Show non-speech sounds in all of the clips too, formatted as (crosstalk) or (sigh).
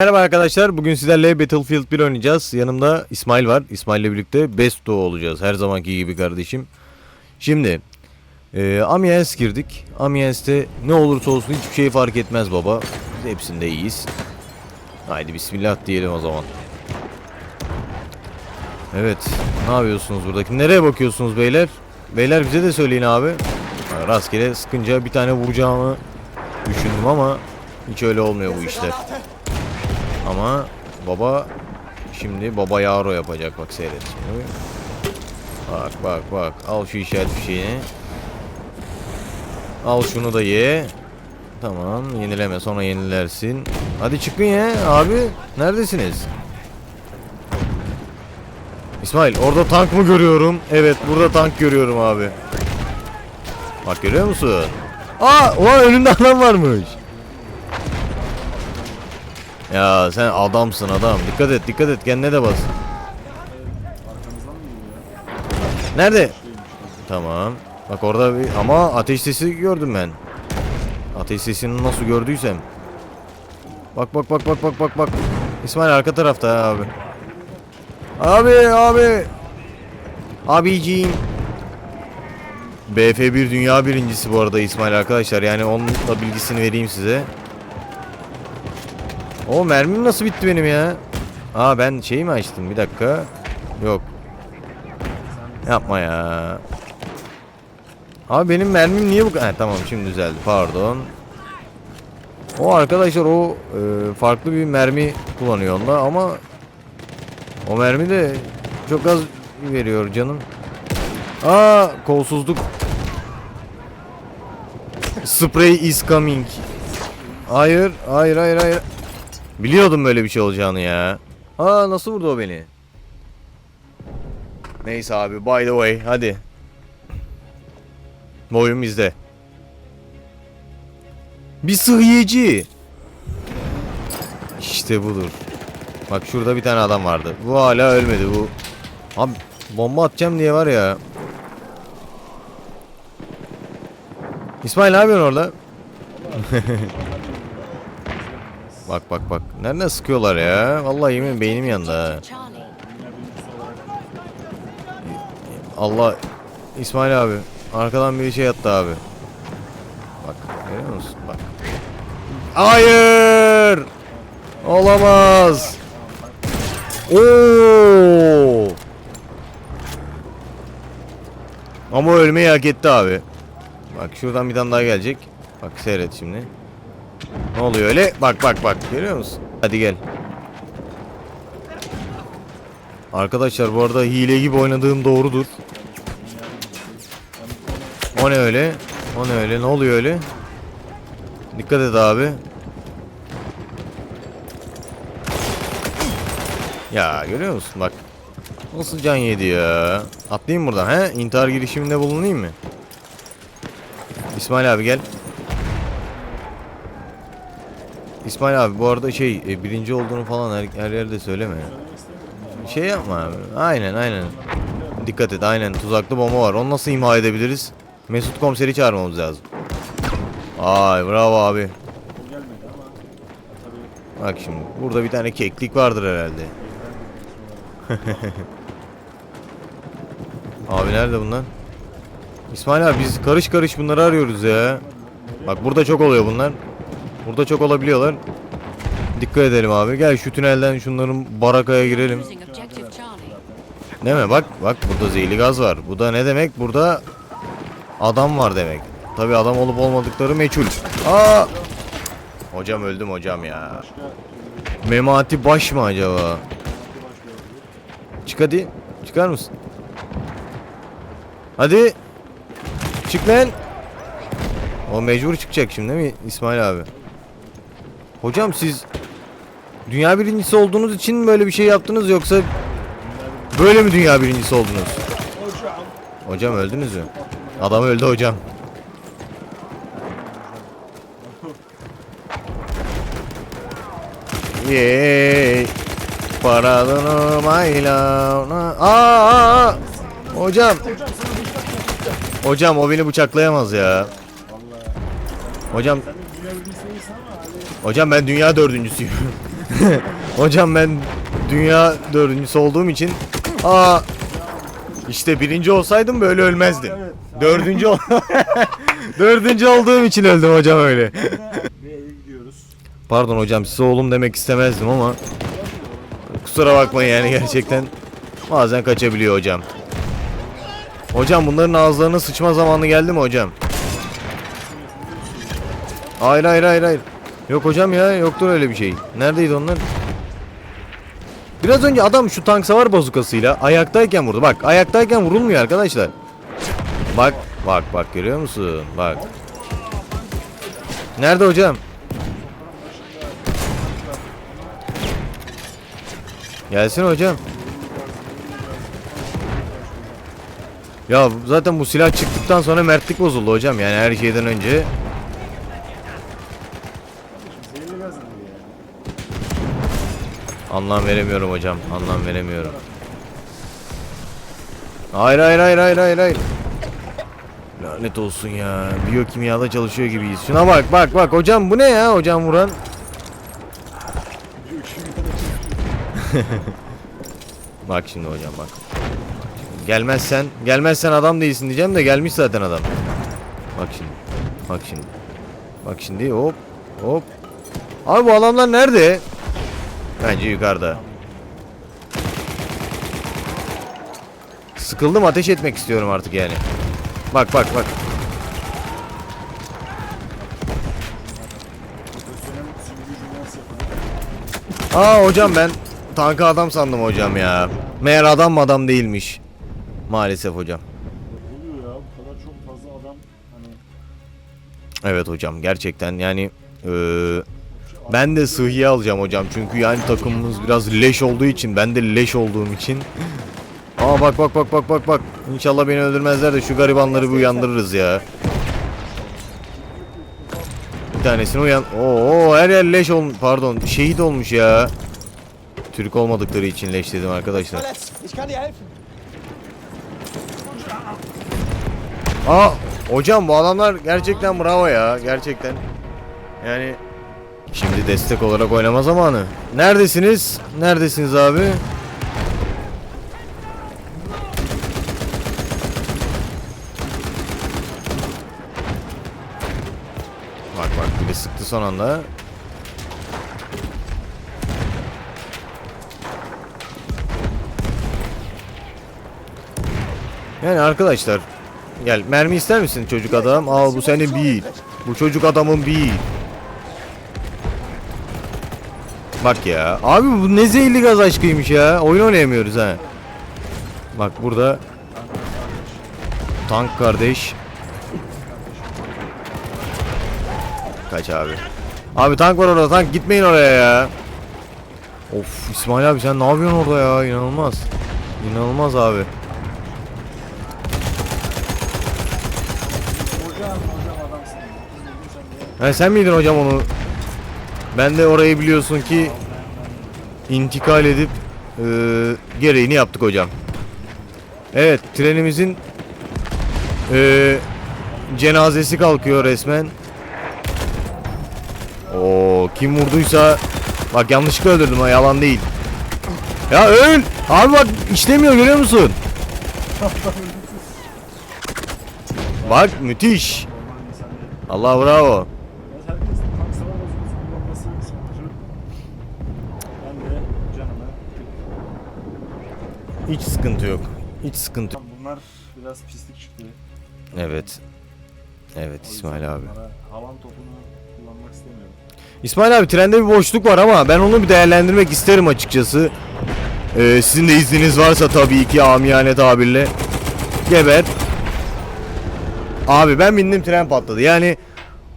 Merhaba arkadaşlar. Bugün sizlerle Battlefield 1 oynayacağız. Yanımda İsmail var. İsmail ile birlikte Besto olacağız. Her zamanki gibi kardeşim. Şimdi e, Amiens girdik. Amiens'te ne olursa olsun hiçbir şey fark etmez baba. Biz hepsinde iyiyiz. Haydi bismillah diyelim o zaman. Evet. Ne yapıyorsunuz buradaki? Nereye bakıyorsunuz beyler? Beyler bize de söyleyin abi. Rastgele sıkınca bir tane vuracağımı düşündüm ama hiç öyle olmuyor bu işler. Ama baba şimdi baba yaro yapacak bak seyret şimdi. Bak bak bak al şu işaret fişeğini. Al şunu da ye. Tamam yenileme sonra yenilersin. Hadi çıkın ya abi. Neredesiniz? İsmail orada tank mı görüyorum? Evet burada tank görüyorum abi. Bak görüyor musun? Aa ulan önünde adam varmış. Ya sen adamsın adam. Dikkat et dikkat et kendine de bas. Nerede? Tamam. Bak orada bir ama ateş sesi gördüm ben. Ateş sesini nasıl gördüysem. Bak bak bak bak bak bak bak. İsmail arka tarafta abi. Abi abi. Abiciğim. BF1 dünya birincisi bu arada İsmail arkadaşlar. Yani onun da bilgisini vereyim size. O mermim nasıl bitti benim ya? Aa ben şeyi mi açtım? Bir dakika. Yok. Yapma ya. Abi benim mermim niye bu kadar? tamam şimdi düzeldi. Pardon. O arkadaşlar o e, farklı bir mermi kullanıyor onda ama o mermi de çok az veriyor canım. Aa kolsuzluk. Spray is coming. Hayır, hayır, hayır, hayır. Biliyordum böyle bir şey olacağını ya. Aa nasıl vurdu o beni? Neyse abi by the way hadi. Bu oyun bizde. Bir sıhhiyeci. İşte budur. Bak şurada bir tane adam vardı. Bu hala ölmedi bu. Abi bomba atacağım diye var ya. İsmail ne yapıyorsun orada? (laughs) Bak bak bak. Nereden sıkıyorlar ya? Vallahi yemin beynim yandı ha. Allah İsmail abi arkadan bir şey attı abi. Bak görüyor musun? Bak. Hayır! Olamaz. Oo! Ama ölmeyi hak etti abi. Bak şuradan bir tane daha gelecek. Bak seyret şimdi. Ne oluyor öyle? Bak bak bak görüyor musun? Hadi gel. Arkadaşlar bu arada hile gibi oynadığım doğrudur. O ne öyle? O ne öyle? Ne oluyor öyle? Dikkat et abi. Ya görüyor musun bak. Nasıl can yedi ya. Atlayayım buradan he? İntihar girişiminde bulunayım mı? İsmail abi gel. İsmail abi bu arada şey e, birinci olduğunu falan her, her yerde söyleme. Şey yapma abi. Aynen aynen. Dikkat et aynen tuzaklı bomba var. Onu nasıl imha edebiliriz? Mesut komiseri çağırmamız lazım. Ay bravo abi. Bak şimdi burada bir tane keklik vardır herhalde. (laughs) abi nerede bunlar? İsmail abi biz karış karış bunları arıyoruz ya. Bak burada çok oluyor bunlar. Burada çok olabiliyorlar. Dikkat edelim abi. Gel şu tünelden şunların barakaya girelim. Değil mi? Bak bak burada zehirli gaz var. Bu da ne demek? Burada adam var demek. Tabi adam olup olmadıkları meçhul. Aa! Hocam öldüm hocam ya. Memati baş mı acaba? Çık hadi. Çıkar mısın? Hadi. Çık lan. O mecbur çıkacak şimdi değil mi İsmail abi? Hocam siz dünya birincisi olduğunuz için mi böyle bir şey yaptınız yoksa Böyle mi dünya birincisi oldunuz? Hocam. öldünüz mü? Adam öldü hocam. Yey. Paradını mayla. Aa, aa, aa. Hocam. Hocam o beni bıçaklayamaz ya. Hocam. Hocam ben dünya dördüncüsüyüm. (laughs) hocam ben dünya dördüncüsü olduğum için aa işte birinci olsaydım böyle ölmezdim. Evet. Dördüncü ol (laughs) dördüncü olduğum için öldüm hocam öyle. Pardon hocam size oğlum demek istemezdim ama kusura bakmayın yani gerçekten bazen kaçabiliyor hocam. Hocam bunların ağızlarına sıçma zamanı geldi mi hocam? Hayır hayır hayır hayır. Yok hocam ya yoktur öyle bir şey. Neredeydi onlar? Biraz önce adam şu tank savar bazukasıyla ayaktayken vurdu. Bak ayaktayken vurulmuyor arkadaşlar. Bak bak bak görüyor musun? Bak. Nerede hocam? Gelsin hocam. Ya zaten bu silah çıktıktan sonra mertlik bozuldu hocam yani her şeyden önce. Zehirli gaz dedi yani. Anlam veremiyorum hocam. Anlam veremiyorum. Hayır hayır hayır hayır hayır hayır. Lanet olsun ya. Biyokimyada çalışıyor gibiyiz. Şuna bak bak bak hocam bu ne ya hocam vuran? (laughs) Bak şimdi hocam bak. Gelmezsen, gelmezsen adam değilsin diyeceğim de gelmiş zaten adam. Bak şimdi. Bak şimdi. Bak şimdi hop hop. Abi bu adamlar nerede? Bence yukarıda. Sıkıldım ateş etmek istiyorum artık yani. Bak bak bak. Aa hocam ben tanka adam sandım hocam ya. Meğer adam mı adam değilmiş. Maalesef hocam. Evet hocam gerçekten yani eee, ben de sıhhiye alacağım hocam çünkü yani takımımız biraz leş olduğu için ben de leş olduğum için. Aa bak bak bak bak bak bak. İnşallah beni öldürmezler de şu garibanları bir uyandırırız ya. Bir tanesini uyan. Oo her yer leş ol pardon şehit olmuş ya. Türk olmadıkları için leş dedim arkadaşlar. Aa hocam bu adamlar gerçekten bravo ya gerçekten. Yani şimdi destek olarak oynama zamanı. Neredesiniz? Neredesiniz abi? Bak bak bir de sıktı son anda. Yani arkadaşlar Gel mermi ister misin çocuk adam? Al bu senin bir. Bu çocuk adamın bir. Bak ya. Abi bu ne zehirli gaz aşkıymış ya. Oyun oynayamıyoruz ha. Bak burada. Tank kardeş. Kaç abi. Abi tank var orada tank gitmeyin oraya ya. Of İsmail abi sen ne yapıyorsun orada ya İnanılmaz. İnanılmaz abi. Ha, sen miydin hocam onu? Ben de orayı biliyorsun ki intikal edip eee, gereğini yaptık hocam. Evet trenimizin eee, cenazesi kalkıyor resmen. Oo kim vurduysa bak yanlışlıkla öldürdüm ha yalan değil. Ya öl! Abi bak işlemiyor görüyor musun? Bak müthiş. Allah bravo. Biraz herkes tank savar bozulması kullanması sıkıntı. Ben de canımı Hiç sıkıntı yok. Hiç sıkıntı yok. Bunlar biraz pislik çıktı. Evet. Evet O İsmail abi. Havan topunu kullanmak istemiyorum. İsmail abi trende bir boşluk var ama ben onu bir değerlendirmek isterim açıkçası. Ee, sizin de izniniz varsa tabii ki amiyane tabirle. Geber. Abi ben bindim tren patladı. Yani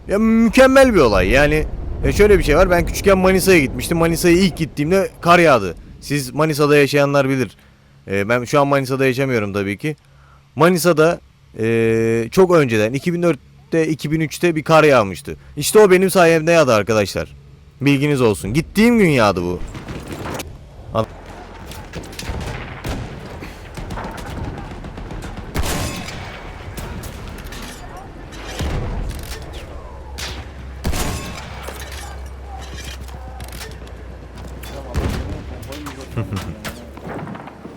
ya mükemmel bir olay. Yani ya şöyle bir şey var. Ben küçükken Manisa'ya gitmiştim. Manisa'ya ilk gittiğimde kar yağdı. Siz Manisa'da yaşayanlar bilir. Ee, ben şu an Manisa'da yaşamıyorum tabii ki. Manisa'da ee, çok önceden 2004'te 2003'te bir kar yağmıştı. İşte o benim sayemde yağdı arkadaşlar. Bilginiz olsun. Gittiğim gün yağdı bu.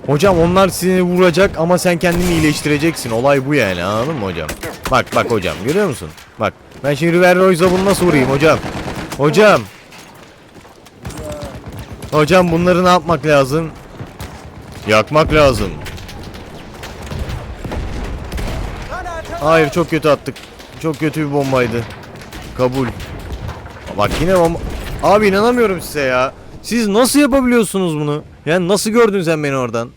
Hocam onlar seni vuracak ama sen kendini iyileştireceksin. Olay bu yani anladın mı hocam? Bak bak hocam görüyor musun? Bak ben şimdi River Royce'a bunu nasıl vurayım hocam? Hocam. Hocam bunları ne yapmak lazım? Yakmak lazım. Hayır çok kötü attık. Çok kötü bir bombaydı. Kabul. Bak yine bomba... Abi inanamıyorum size ya. Siz nasıl yapabiliyorsunuz bunu? Yani nasıl gördün sen beni oradan?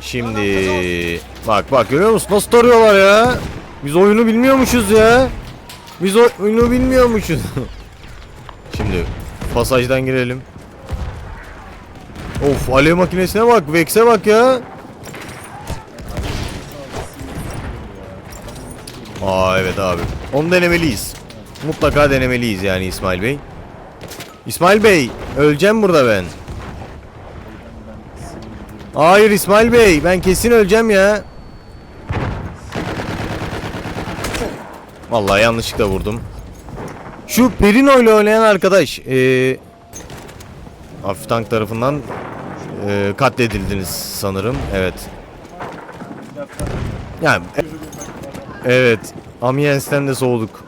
Şimdi bak bak görüyor musun nasıl tarıyorlar ya? Biz oyunu bilmiyormuşuz ya. Biz oy- oyunu bilmiyormuşuz. (laughs) Şimdi pasajdan girelim. Of alev makinesine bak, Vex'e bak ya. Aa evet abi. Onu denemeliyiz. Mutlaka denemeliyiz yani İsmail Bey. İsmail Bey, öleceğim burada ben. Hayır İsmail Bey, ben kesin öleceğim ya. Vallahi yanlışlıkla vurdum. Şu Perino ile oynayan arkadaş, eee hafif tank tarafından eee katledildiniz sanırım. Evet. Yani evet, Amiens'ten de soğuduk.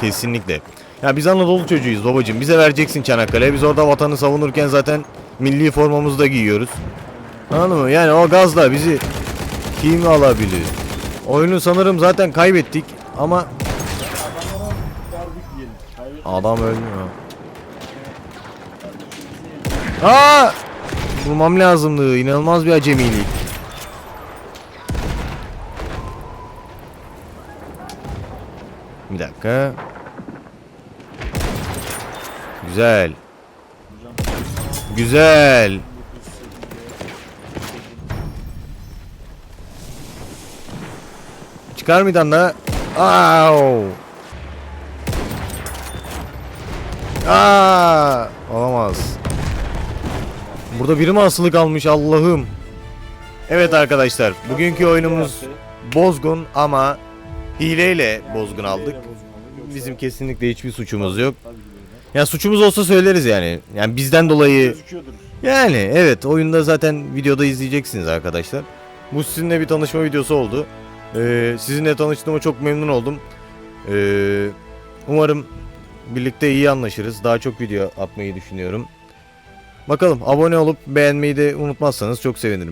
Kesinlikle. Ya biz Anadolu çocuğuyuz babacığım. Bize vereceksin Çanakkale. Biz orada vatanı savunurken zaten milli formamızı da giyiyoruz. Anladın mı? Yani o gazla bizi kim alabilir? Oyunu sanırım zaten kaybettik ama adam ölmüyor. Aa! Vurmam lazımdı. İnanılmaz bir acemilik. Bir dakika. Güzel. Güzel. 1908'de Çıkar mıydan da? Au! Aa! Olamaz. Burada biri mi asılı kalmış Allah'ım? Evet arkadaşlar, bugünkü oyunumuz Bozgun ama hileyle Bozgun aldık. Bizim kesinlikle hiçbir suçumuz yok. Ya suçumuz olsa söyleriz yani. Yani bizden dolayı. Yani evet oyunda zaten videoda izleyeceksiniz arkadaşlar. Bu sizinle bir tanışma videosu oldu. Ee, sizinle tanıştığıma çok memnun oldum. Ee, umarım birlikte iyi anlaşırız. Daha çok video atmayı düşünüyorum. Bakalım abone olup beğenmeyi de unutmazsanız çok sevinirim.